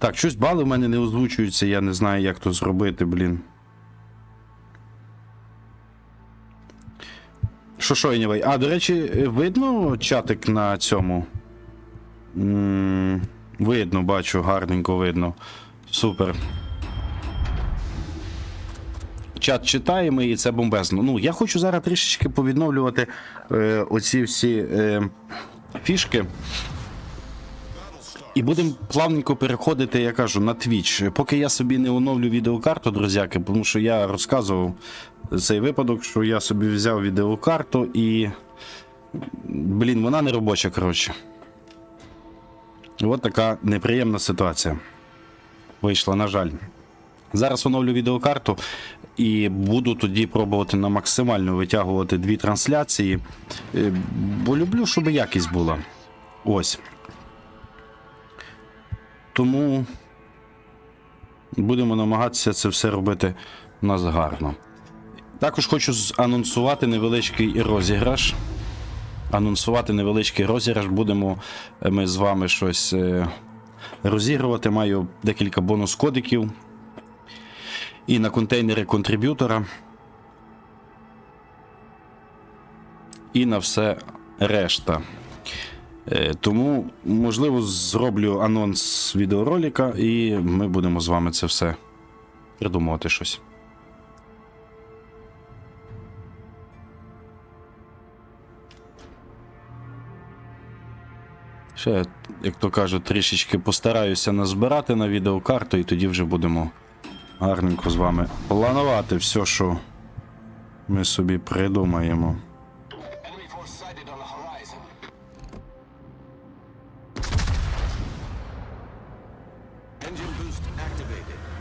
Так, щось бали в мене не озвучуються, я не знаю, як то зробити, блін. Що що, anyway? А, до речі, видно чатик на цьому? м видно, бачу, гарненько видно. Супер. Чат читаємо і це бомбезно. Ну, я хочу зараз трішечки повідновлювати е, оці всі е, фішки. І будемо плавненько переходити, я кажу, на Twitch. Поки я собі не оновлю відеокарту, друзяки, тому що я розказував цей випадок, що я собі взяв відеокарту і. Блін, вона не робоча, коротше. От така неприємна ситуація. Вийшла, на жаль. Зараз оновлю відеокарту і буду тоді пробувати на максимально витягувати дві трансляції. Е, Бо люблю, щоб якість була. Ось. Тому будемо намагатися це все робити у нас гарно. Також хочу анонсувати невеличкий розіграш. Анонсувати невеличкий розіграш. Будемо е, ми з вами щось е, розігрувати. Маю декілька бонус-кодиків. І на контейнери контриб'ютора. І на все решта. Е, Тому, можливо, зроблю анонс відеоролика, і ми будемо з вами це все придумувати щось. Ще, як то кажуть, трішечки постараюся назбирати на відеокарту, і тоді вже будемо гарненько з вами планувати все, що ми собі придумаємо.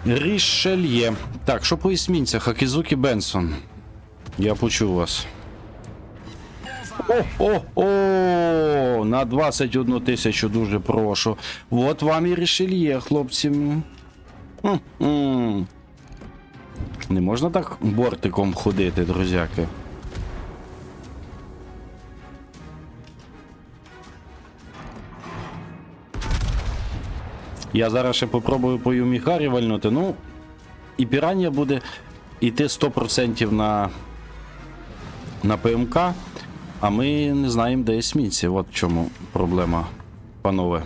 Рішельє. Так, що по есмінцях? Акізукі Бенсон. Я почув вас. О-о-о! На 21 тисячу дуже прошу. От вам і рішельє, хлопці. Не можна так бортиком ходити, друзяки. Я зараз ще попробую по Юміхарі вальнути. Ну, і пірання буде йти 100% на, на ПМК, а ми не знаємо, де есмінці. От в чому проблема, панове.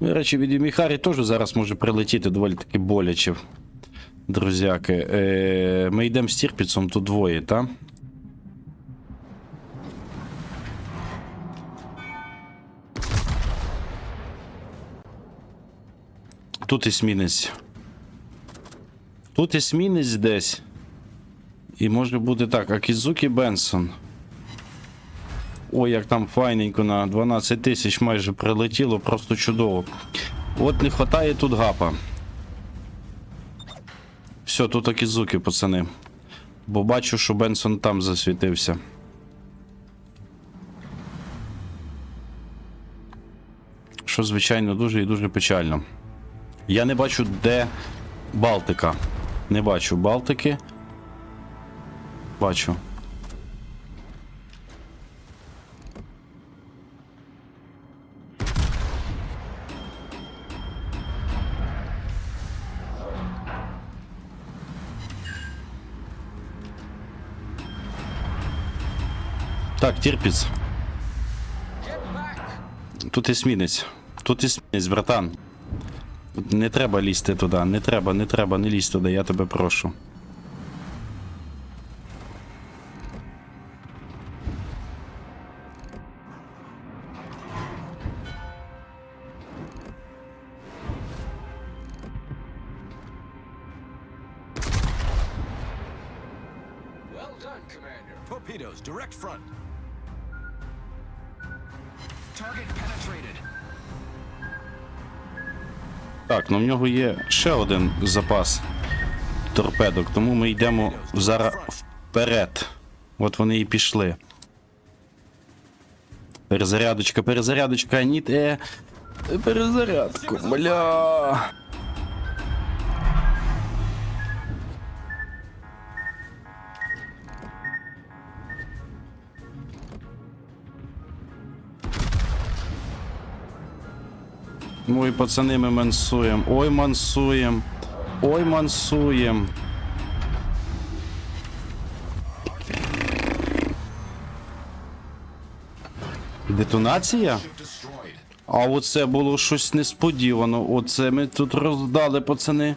До речі, від Юміхарі теж зараз може прилетіти доволі таки боляче. Друзяки. Е, ми йдемо з Тірпіцом, тут двоє, так? Тут есмінець. Тут есмінець десь. І може бути так, Акізукі Бенсон. Ой, як там файненько на 12 тисяч майже прилетіло, просто чудово. От не вистачає тут гапа. Все, тут Акізукі, пацани. Бо бачу, що Бенсон там засвітився. Що, звичайно, дуже і дуже печально. Я не бачу, де Балтика. Не бачу Балтики. Бачу. Так, Тірпіц. Тут есмінець. Тут есмінець, братан. Не треба лізти туди, не треба, не треба, не лізь туди, я тебе прошу. Нього є ще один запас торпедок, тому ми йдемо зараз вперед. От вони і пішли. Перезарядочка, перезарядочка, ніт е. Перезарядку, бля. Ой, пацани, ми мансуємо. Ой, мансуємо. Ой, мансуємо. Детонація? А оце було щось несподівано. Оце ми тут роздали, пацани.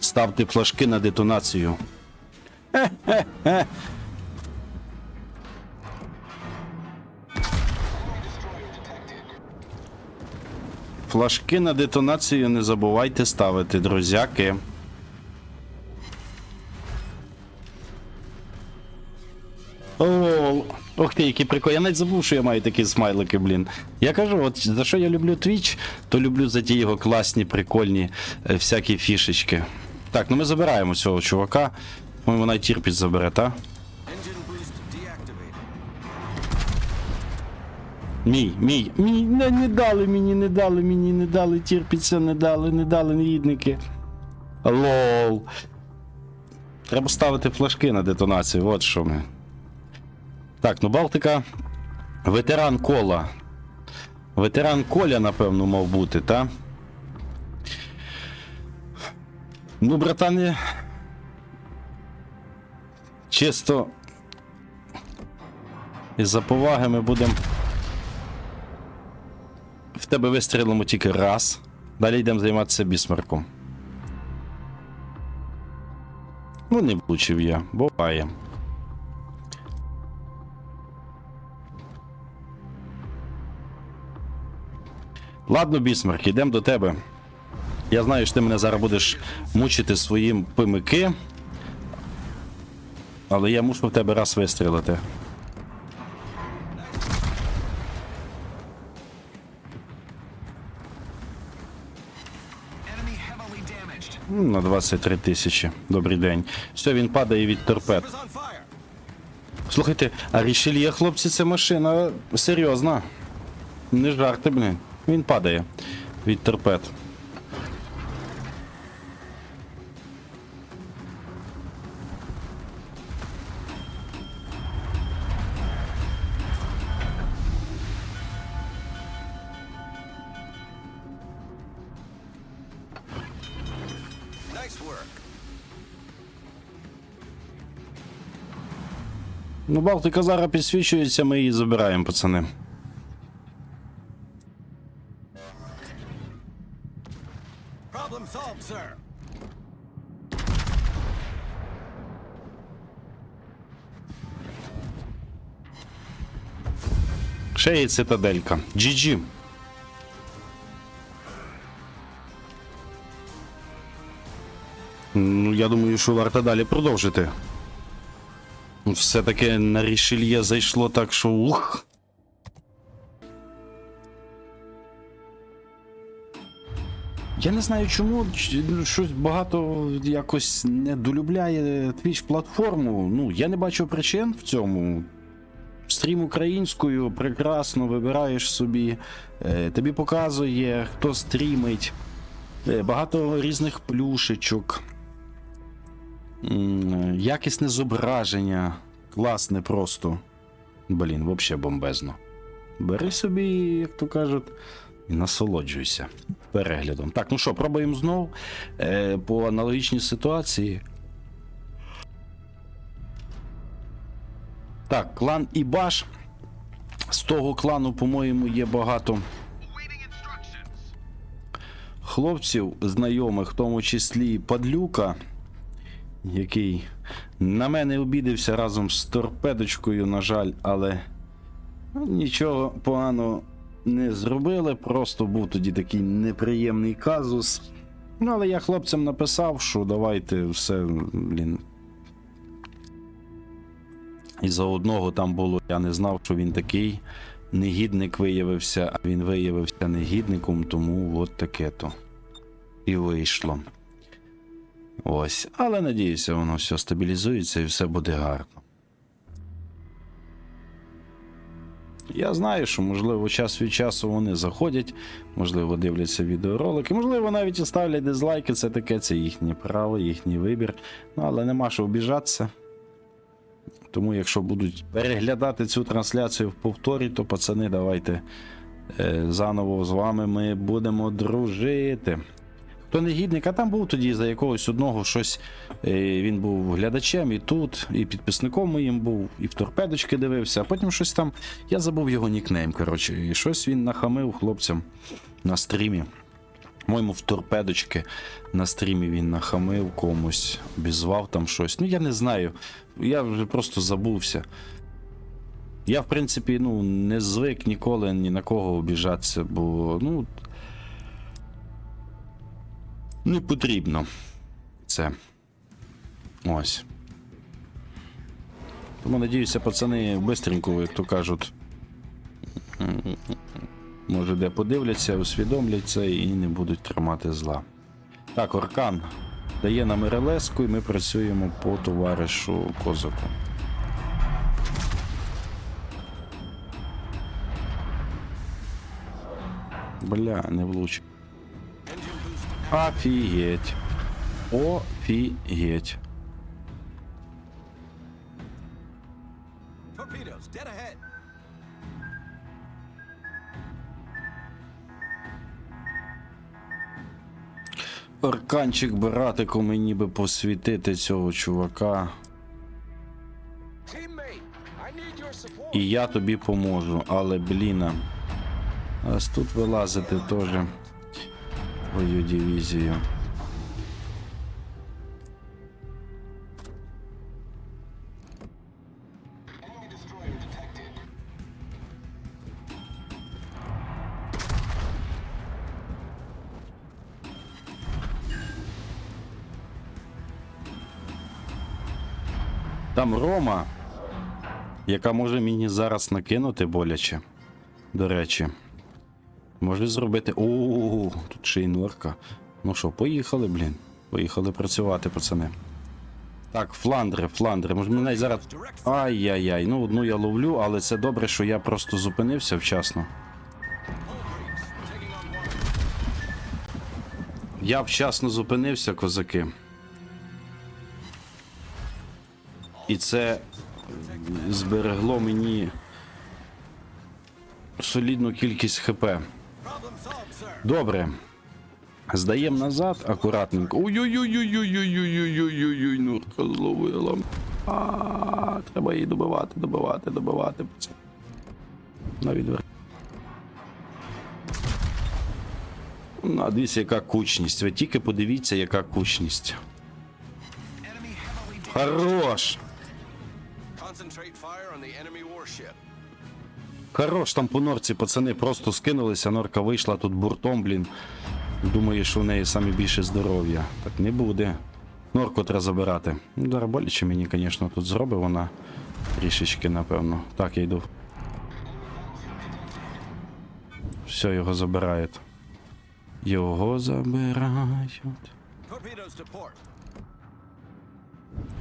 Ставте флажки на детонацію. Хе-хе-хе. Флажки на детонацію не забувайте ставити, друзяки. О, ох ти, який прикол. Я навіть забув, що я маю такі смайлики, блін. Я кажу, от за що я люблю Twitch, то люблю за ті його класні, прикольні е, всякі фішечки. Так, ну ми забираємо цього чувака. По-моєму, навіть забере, та? Мій, мій, мій, не, не дали мені, не дали мені, не дали, тірпіться, не дали, не дали негідники. Лол. Треба ставити флажки на детонацію, от що ми. Так, ну Балтика. Ветеран кола. Ветеран коля, напевно, мав бути, та? Ну, братане. Чисто. Із-за поваги ми будемо. В тебе вистрілимо тільки раз. Далі йдемо займатися бісмарком. Ну, не влучив я, буває. Ладно, бісмарк, йдемо до тебе. Я знаю, що ти мене зараз будеш мучити своїм пимики. Але я мушу в тебе раз вистрілити. На 23 тисячі. Добрий день. Все, він падає від торпед. Слухайте, а Рішельє, хлопці, це машина серйозна. Не жарти, блін. Він падає від торпед. Ну, Балтика зараз підсвічується, ми її забираємо, пацани. Problem solved, sir. Ще є цитаделька. GG. Ну, я думаю, що варто далі продовжити. Все-таки на рішельє зайшло так, що ух. Я не знаю чому ну, щось багато якось не долюбляє Twitch платформу. Ну, я не бачу причин в цьому. Стрім українською прекрасно вибираєш собі, е, тобі показує, хто стрімить, е, багато різних плюшечок, якісне зображення, класне просто. Блін, взагалі бомбезно. Бери собі, як то кажуть, і насолоджуйся переглядом. Так, ну що, пробуємо знов е, по аналогічній ситуації. Так, клан Ібаш. З того клану, по-моєму, є багато хлопців, знайомих, в тому числі Падлюка, який на мене обідився разом з торпедочкою, на жаль, але нічого поганого не зробили. Просто був тоді такий неприємний казус. Ну, але я хлопцям написав, що давайте все, блін, і за одного там було, я не знав, що він такий негідник виявився, а він виявився негідником, тому от таке то. І вийшло. Ось. Але надіюся, воно все стабілізується і все буде гарно. Я знаю, що, можливо, час від часу вони заходять, можливо, дивляться відеоролики, можливо, навіть і ставлять дизлайки, це таке, це їхнє право, їхній вибір. Ну, але нема що обіжатися. Тому, якщо будуть переглядати цю трансляцію в повторі, то пацани, давайте е, заново з вами ми будемо дружити. Хто негідник, а там був тоді за якогось одного щось. е, Він був глядачем і тут, і підписником моїм був, і в торпедочки дивився, а потім щось там. Я забув його нікнейм, коротше, і щось він нахамив хлопцям на стрімі. Моєму в торпедочки на стрімі він нахамив комусь, обізвав там щось. Ну я не знаю. Я вже просто забувся. Я, в принципі, ну, не звик ніколи ні на кого обіжатися, бо ну. Не потрібно це. Ось. Тому надіюся, пацани бистренько, як то кажуть, може де подивляться, усвідомляться і не будуть тримати зла. Так, Оркан дає нам РЛС-ку, і ми працюємо по товаришу Козаку. Бля, не влучив. Офігеть. Офігеть. Арканчик братику мені би посвітити цього чувака. І я тобі поможу, але бліна. А тут вилазити теж твою дивізію. Там Рома, яка може мені зараз накинути боляче. До речі. Може зробити. О, тут ще й норка. Ну що, поїхали, блін. Поїхали працювати, пацани. Так, фландри, фландри. Може мене зараз. Ай-яй-яй. Ну, одну я ловлю, але це добре, що я просто зупинився вчасно. Я вчасно зупинився, козаки. І це зберегло мені солідну кількість ХП. Добре. Здаємо назад акуратненько. Ой-ой-ой-ой-ой-ой-ой-ой-ой-ой, нурка зловила. А, треба її добивати, добивати, добивати. На відвер. На, дивіться, яка кучність. Ви тільки подивіться, яка кучність. Хорош! Concentrate fire on the enemy. Хорош, там по норці пацани просто скинулися, норка вийшла тут буртом, блін. Думає, що в неї саме більше здоров'я. Так не буде. Норку треба забирати. Ну, зараз боляче мені, звісно, тут зробить вона трішечки, напевно. Так, я йду. Все, його забирають. Його забирають.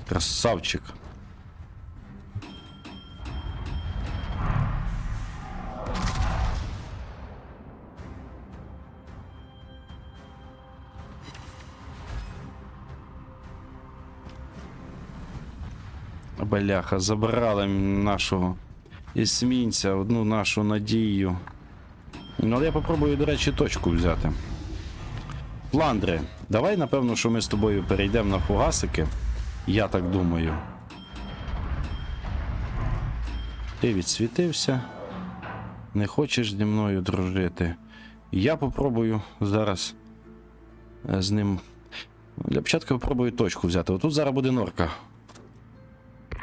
Красавчик. Бляха, забрали нашого есмінця, одну нашу надію. Ну, але я попробую, до речі, точку взяти. Фландри, давай, напевно, що ми з тобою перейдемо на фугасики. Я так думаю. Ти відсвітився. Не хочеш зі мною дружити. Я попробую зараз е, з ним. Для початку попробую точку взяти. Отут зараз буде норка.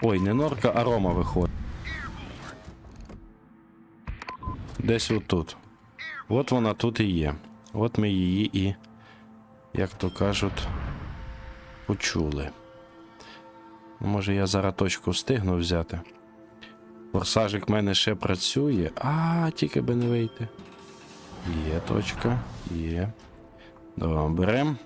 Ой, не норка, а Рома виходить. Десь отут. От вона тут і є. От ми її і, як то кажуть, почули. Ну, Може я зараз точку встигну взяти. Форсажик в мене ще працює. А, тільки би не вийти. Є точка, є. Добре.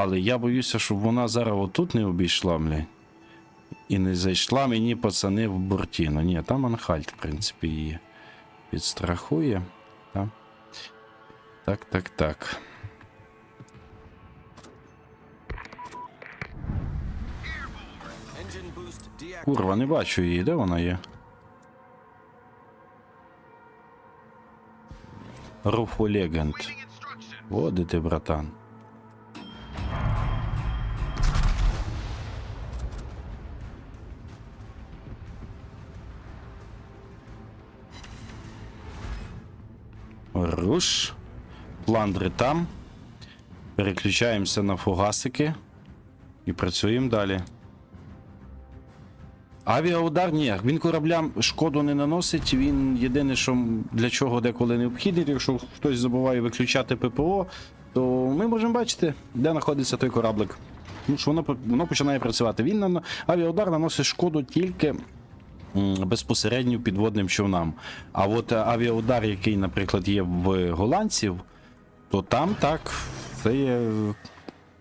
Але я боюся, щоб вона зараз отут не обійшла, бля. І не зайшла мені пацани в бортіну. Ні, там Анхальт, в принципі, її підстрахує. Так, так, так. так. Курва, не бачу її, де вона є? Руфу Легенд. О, ти, братан. Руш. Пландри там. Переключаємося на фугасики і працюємо далі. Авіаудар ні, він кораблям шкоду не наносить. Він єдине, що для чого деколи необхідний, якщо хтось забуває виключати ППО, то ми можемо бачити, де знаходиться той кораблик. Ну що воно, воно починає працювати. Він на авіаудар наносить шкоду тільки безпосередньо підводним човнам. А от е, авіаудар, який, наприклад, є в голландців, то там так, це є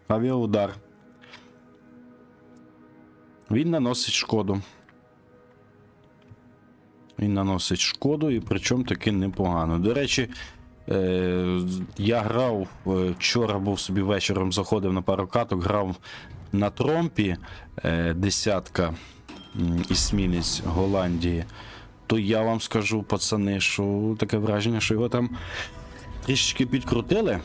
авіаудар. Він наносить шкоду. Він наносить шкоду, і причому таки непогано. До речі, е, я грав е, вчора, був собі вечором, заходив на пару каток, грав на тромпі е, десятка ісмінець Голландії. То я вам скажу, пацани, що таке враження, що його там трішечки підкрутили.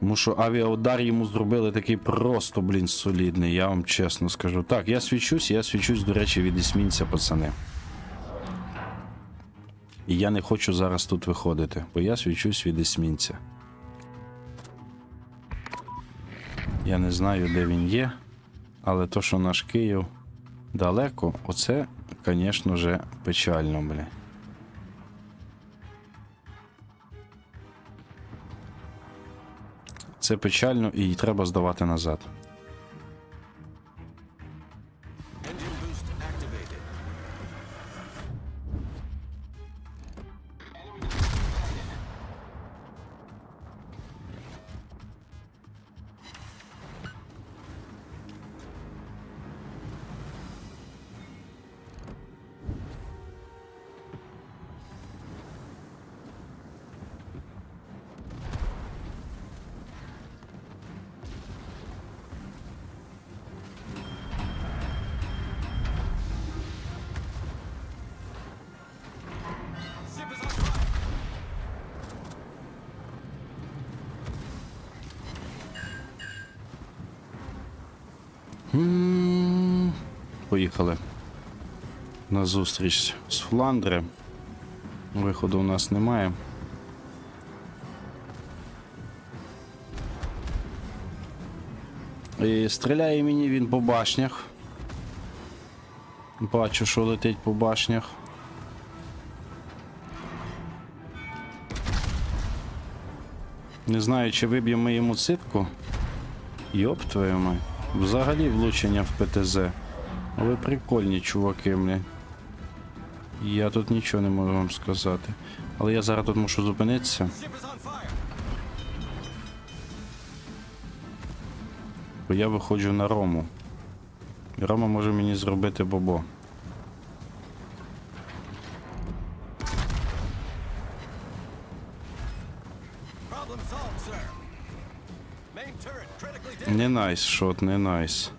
Тому що авіаудар йому зробили такий просто, блін, солідний, я вам чесно скажу. Так, я свічусь, я свічусь, до речі, від ісмінця, пацани. І я не хочу зараз тут виходити, бо я свічусь від ісмінця. Я не знаю, де він є, але то, що наш Київ далеко, оце, звісно же, печально, бля. Це печально і треба здавати назад. Поїхали на зустріч з Фландри. Виходу у нас немає. І стріляє мені він по башнях. Бачу, що летить по башнях. Не знаю, чи виб'ємо йому цитку. Йоп твою мать. Взагалі влучення в ПТЗ. Ви прикольні чуваки, бля. Я тут нічого не можу вам сказати. Але я зараз тут мушу зупинитися, бо я виходжу на Рому. Рома може мені зробити бобо. Problem solved, sir. Не найс, шот, не найс.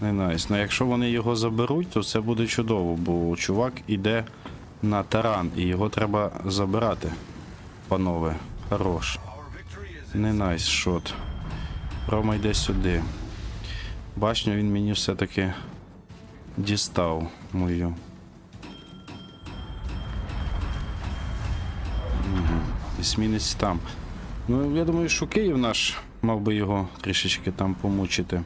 Не найс. Ну якщо вони його заберуть, то це буде чудово, бо чувак іде на таран, і його треба забирати. Панове, хорош. Не найс шот. Рома йде сюди. Башню він мені все-таки дістав мою. Угу. Ісмінець там. Ну, я думаю, що Київ наш мав би його трішечки там помучити.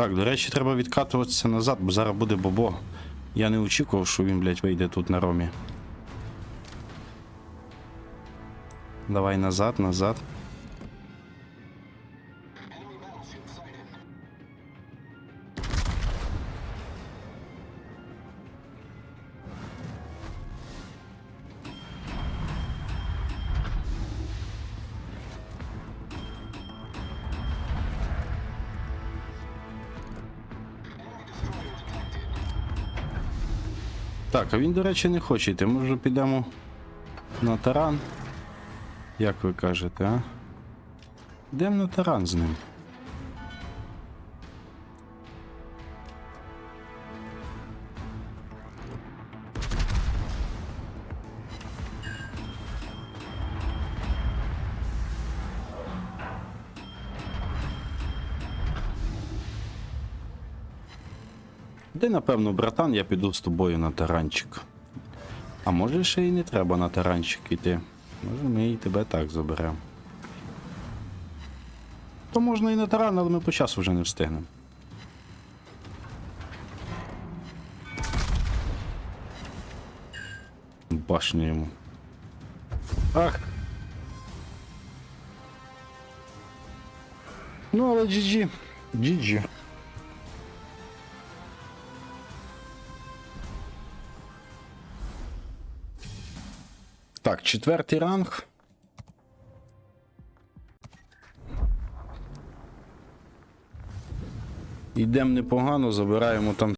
Так, до речі, треба відкатуватися назад, бо зараз буде бобо. Я не очікував, що він, блядь, вийде тут на ромі. Давай назад, назад. Так, а він, до речі, не хоче йти. Може підемо на таран. Як ви кажете, а? Йдемо на таран з ним. Де, напевно, братан, я піду з тобою на таранчик. А може ще й не треба на таранчик іти. Може ми і тебе так заберемо. То можна і на таран, але ми по часу вже не встигнемо. Башню йому. Ах. Ну, але GG. GG. Так, четвертий ранг. Йдемо непогано, забираємо там